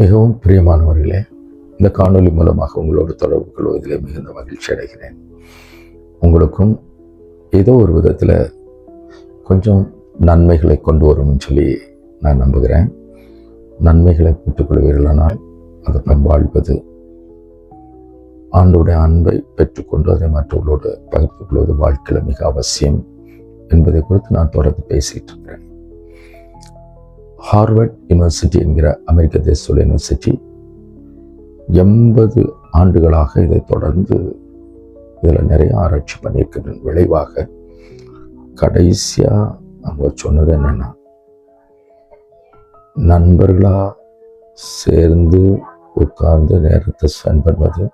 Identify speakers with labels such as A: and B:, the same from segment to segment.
A: மிகவும் பிரியமானவர்களே இந்த காணொலி மூலமாக உங்களோடு தொடர்பு கொள்வதிலே மிகுந்த மகிழ்ச்சி அடைகிறேன். உங்களுக்கும் ஏதோ ஒரு விதத்தில் கொஞ்சம் நன்மைகளை கொண்டு வரும்னு சொல்லி நான் நம்புகிறேன். நன்மைகளை பெற்றுக்கொள்வீர்களானால் அதை பண்பாழ்வது ஆண்டோடைய அன்பை பெற்றுக்கொண்டு அதை மற்றவர்களோடு பகிர்ந்து கொள்வது வாழ்க்கையில் மிக அவசியம் என்பதை குறித்து நான் தொடர்ந்து பேசிகிட்டு இருக்கிறேன். ஹார்வர்ட் யூனிவர்சிட்டி என்கிற அமெரிக்க தேச யூனிவர்சிட்டி எண்பது ஆண்டுகளாக இதை தொடர்ந்து இதில் நிறைய ஆராய்ச்சி பண்ணியிருக்கிற விளைவாக கடைசியாக அவங்க சொன்னது என்னென்னா நண்பர்களாக சேர்ந்து உட்கார்ந்து நேரத்தை ஸ்பெண்ட் பண்ணுவது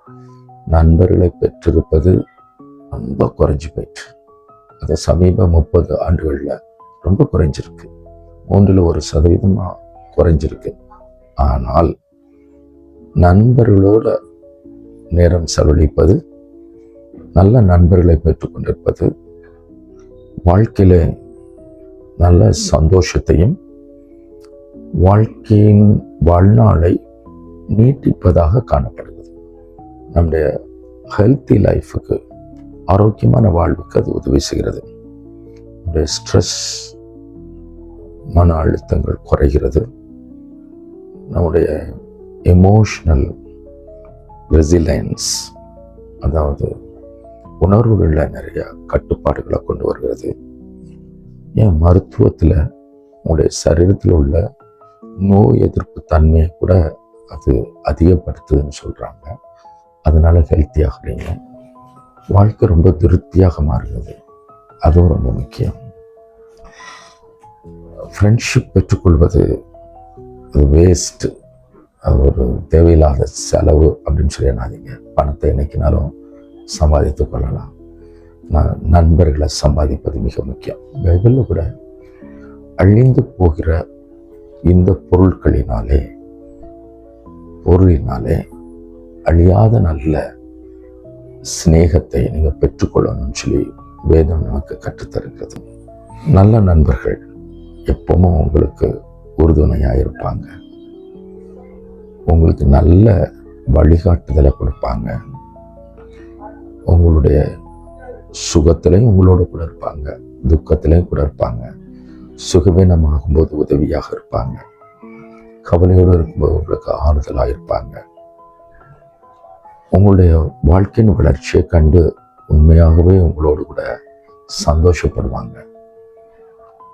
A: நண்பர்களை பெற்றிருப்பது ரொம்ப குறைஞ்சி போயிட்டு. அது சமீப முப்பது ஆண்டுகளில் ரொம்ப குறைஞ்சிருக்கு. மூன்றில் ஒரு சதவீதமாக குறைஞ்சிருக்கு. ஆனால் நண்பர்களோட நேரம் செலவழிப்பது நல்ல நண்பர்களை பெற்றுக்கொண்டிருப்பது வாழ்க்கையில் நல்ல சந்தோஷத்தையும் வாழ்க்கையின் வாழ்நாளை நீட்டிப்பதாக காணப்படுகிறது. நம்முடைய ஹெல்த்தி லைஃபுக்கு ஆரோக்கியமான வாழ்வுக்கு அது உதவி செய்கிறது. நம்முடைய ஸ்ட்ரெஸ் மன அழுத்தங்கள் குறைகிறது. நம்முடைய எமோஷ்னல் ரெசிலைன்ஸ் அதாவது உணர்வுகளில் நிறைய கட்டுப்பாடுகளை கொண்டு வருகிறது. ஏன் மருத்துவத்தில் உங்களுடைய சரீரத்தில் உள்ள நோய் எதிர்ப்பு தன்மையை கூட அது அதிகப்படுத்துதுன்னு சொல்கிறாங்க அதனால் ஹெல்த்தியாகிறீங்க வாழ்க்கை ரொம்ப திருப்தியாக மாறுகிறது. அதுவும் ரொம்ப முக்கியம். ஃப்ரெண்ட்ஷிப் பெற்றுக்கொள்வது அது வேஸ்ட்டு அது ஒரு தேவையில்லாத செலவு அப்படின்னு சொல்லி எண்ணாதீங்க. பணத்தை என்னைக்குனாலும் சம்பாதித்து கொள்ளலாம். நான் நண்பர்களை சம்பாதிப்பது மிக முக்கியம். பைபிளில் கூட அழிந்து போகிற இந்த பொருட்களினாலே பொருளினாலே அழியாத நல்ல சிநேகத்தை நீங்கள் பெற்றுக்கொள்ளணும்னு சொல்லி வேதம் நமக்கு கற்றுத்தருகிறது. நல்ல நண்பர்கள் எப்பவும் உங்களுக்கு உறுதுணையாக இருப்பாங்க. உங்களுக்கு நல்ல வழிகாட்டுதலை கொடுப்பாங்க. உங்களுடைய சுகத்திலையும் உங்களோட கூட இருப்பாங்க. துக்கத்திலையும் கூட இருப்பாங்க. சுகவீனமாகும்போது உதவியாக இருப்பாங்க. கவலையோடு இருக்கும்போது உங்களுக்கு ஆறுதலாக இருப்பாங்க. உங்களுடைய வாழ்க்கையின் வளர்ச்சியை கண்டு உண்மையாகவே உங்களோடு கூட சந்தோஷப்படுவாங்க.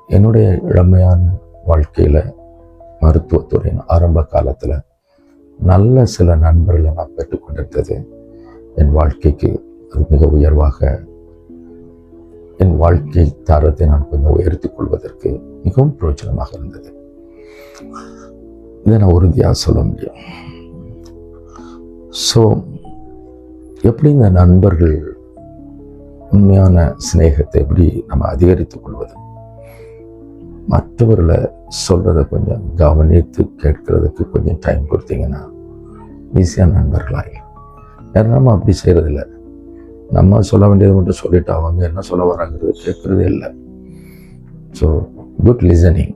A: என்னுடைய இளமையான வாழ்க்கையில் மருத்துவத்துறையின் ஆரம்ப காலத்தில் நல்ல சில நண்பர்களை நான் பெற்றுக்கொண்டிருந்தது. என் வாழ்க்கைக்கு அது மிக உயர்வாக என் வாழ்க்கை தரத்தை நான் கொஞ்சம் உயர்த்தி கொள்வதற்கு மிகவும் பிரயோஜனமாக இருந்தது. இதை நான் உறுதியாக சொல்ல முடியும். ஸோ எப்படி இந்த நண்பர்கள் உண்மையான சிநேகத்தை எப்படி நம்ம அதிகரித்துக் கொள்வது? மற்றவர்களை சொல்கிறத கொஞ்சம் கவனித்து கேட்கறதுக்கு கொஞ்சம் டைம் கொடுத்தீங்கன்னா ஈஸியாக நண்பர்களாகலாம் ஏன்னா நம்ம அப்படி செய்கிறதில்ல நம்ம சொல்ல வேண்டியது மட்டும் சொல்லிட்டு அவங்க என்ன சொல்ல வராங்கிறது கேட்குறதே இல்லை. ஸோ குட் லிசனிங்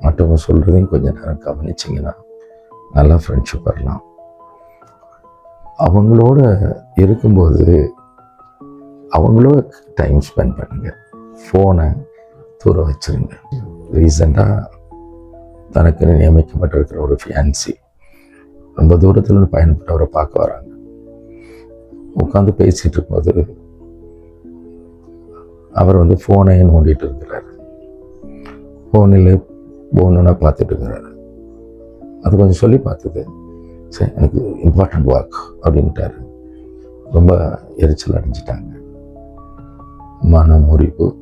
A: மற்றவங்க சொல்கிறதையும் கொஞ்சம் நேரம் கவனிச்சிங்கன்னா நல்லா ஃப்ரெண்ட்ஷிப் வரலாம். அவங்களோட இருக்கும்போது அவங்களோட டைம் ஸ்பெண்ட் பண்ணுங்கள் ஃபோனை தூர வச்சுருங்க. ரீசெண்டாக தனக்கு நியமிக்கப்பட்டிருக்கிற ஒரு ஃபியான்சி ரொம்ப தூரத்துலேருந்து பயணப்பட்டவரை பார்க்க வராங்க. உட்காந்து பேசிகிட்டு இருக்கும்போது அவர் வந்து ஃபோனை நோண்டிகிட்டு இருக்கிறார். ஃபோனில் போகணுன்னா பார்த்துட்டு இருக்கிறாரு அது கொஞ்சம் சொல்லி பார்த்தது. சரி எனக்கு இம்பார்ட்டண்ட் ஒர்க் அப்படின்ட்டாரு. ரொம்ப எரிச்சல் அடைஞ்சிட்டாங்க. மன முறிவு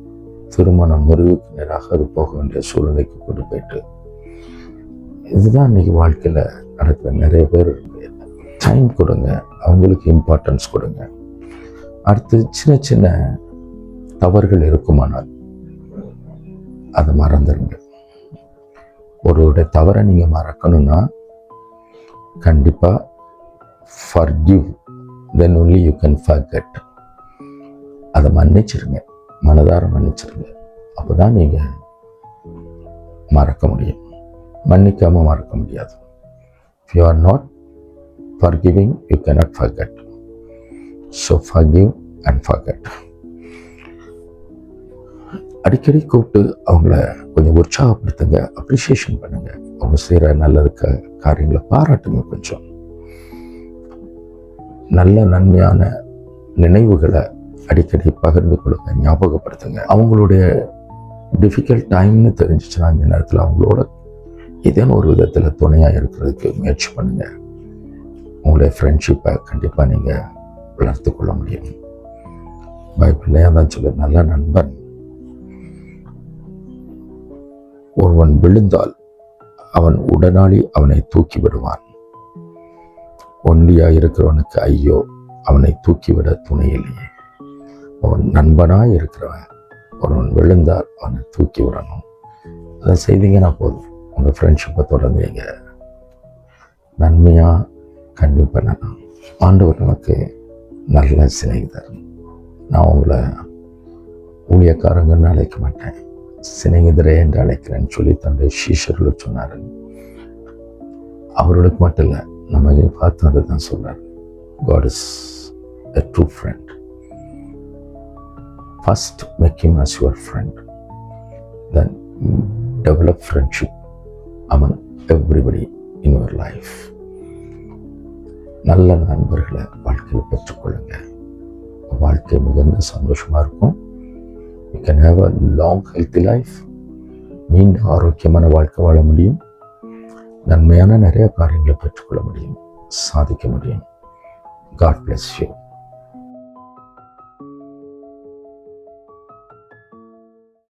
A: திருமணம் முறிவுக்கு நேராக அது போக வேண்டிய சூழ்நிலைக்கு கொண்டு போயிட்டு. இதுதான் இன்னைக்கு வாழ்க்கையில் நடக்கிற நிறைய பேர் டைம் கொடுங்க அவங்களுக்கு இம்பார்ட்டன்ஸ் கொடுங்க. அடுத்து சின்ன சின்ன தவறுகள் இருக்குமானால் அதை மறந்துடுங்க. ஒருவருடைய தவறை நீங்கள் மறக்கணும்னா கண்டிப்பாக forgive then only you can forget அதை மன்னிச்சிருங்க. மனதார மன்னிச்சிருங்க. அப்போ தான் நீங்கள் மறக்க முடியும். மன்னிக்காமல் மறக்க முடியாது. If you are not forgiving, you cannot forget. So forgive and forget. அடிக்கடி கூப்பிட்டு அவங்கள கொஞ்சம் உற்சாகப்படுத்துங்க அப்ரிசியேஷன் பண்ணுங்கள் அவங்க செய்கிற நல்லதுக்க காரியங்களை பாராட்டுங்க கொஞ்சம். நல்ல நன்மையான நினைவுகளை அடிக்கடி பகிர்ந்து கொடுங்க ஞாபகப்படுத்துங்க. அவங்களுடைய டிஃபிகல்ட் டைம்னு தெரிஞ்சிச்சுன்னா இந்த நேரத்தில் அவங்களோட ஏதேனும் ஒரு விதத்தில் துணையாக இருக்கிறதுக்கு முயற்சி பண்ணுங்கள் உங்களுடைய ஃப்ரெண்ட்ஷிப்பை கண்டிப்பாக நீங்கள் வளர்த்து கொள்ள முடியும். பைபிள்லையாக தான் சொல்ல நல்ல நண்பன். ஒருவன் விழுந்தால் அவன் உடனாளி அவனை தூக்கி விடுவான். ஒண்டியாக இருக்கிறவனுக்கு ஐயோ அவனை தூக்கிவிட துணையில்லையே அவன் நண்பனாக இருக்கிறவன். ஒருவன் விழுந்தால் அவனை தூக்கி விடணும். அதை செய்தீங்கன்னா போதும். உங்கள் ஃப்ரெண்ட்ஷிப்பை தொடர்ந்தீங்க நன்மையாக கண்டிப்பாக பண்ணலாம் ஆண்டவர் நமக்கு நல்ல சிநேகிதர். நான் உங்களை ஊழியக்காரங்கன்னு அழைக்க மாட்டேன். சிநேகிதரே என்று அழைக்கிறேன்னு சொல்லி தன்னுடைய சீஷர்களுக்கு சொன்னார். அவர்களுக்கு மட்டும் இல்லை நம்ம பார்த்து அதை தான் சொல்கிறார் God is a true friend first make him as your friend then develop friendship among everybody in your life நல்ல நண்பர்களை வாழ்க்கையில் பெற்றுக்கொள்ளுங்க. வாழ்க்கை மிகுந்த சந்தோஷமாக இருக்கும். You can have a long healthy life நீண்ட ஆரோக்கியமான வாழ்க்கை வாழ முடியும். நன்மையான நிறைய காரியங்களை பெற்றுக்கொள்ள முடியும். சாதிக்க முடியும். God bless you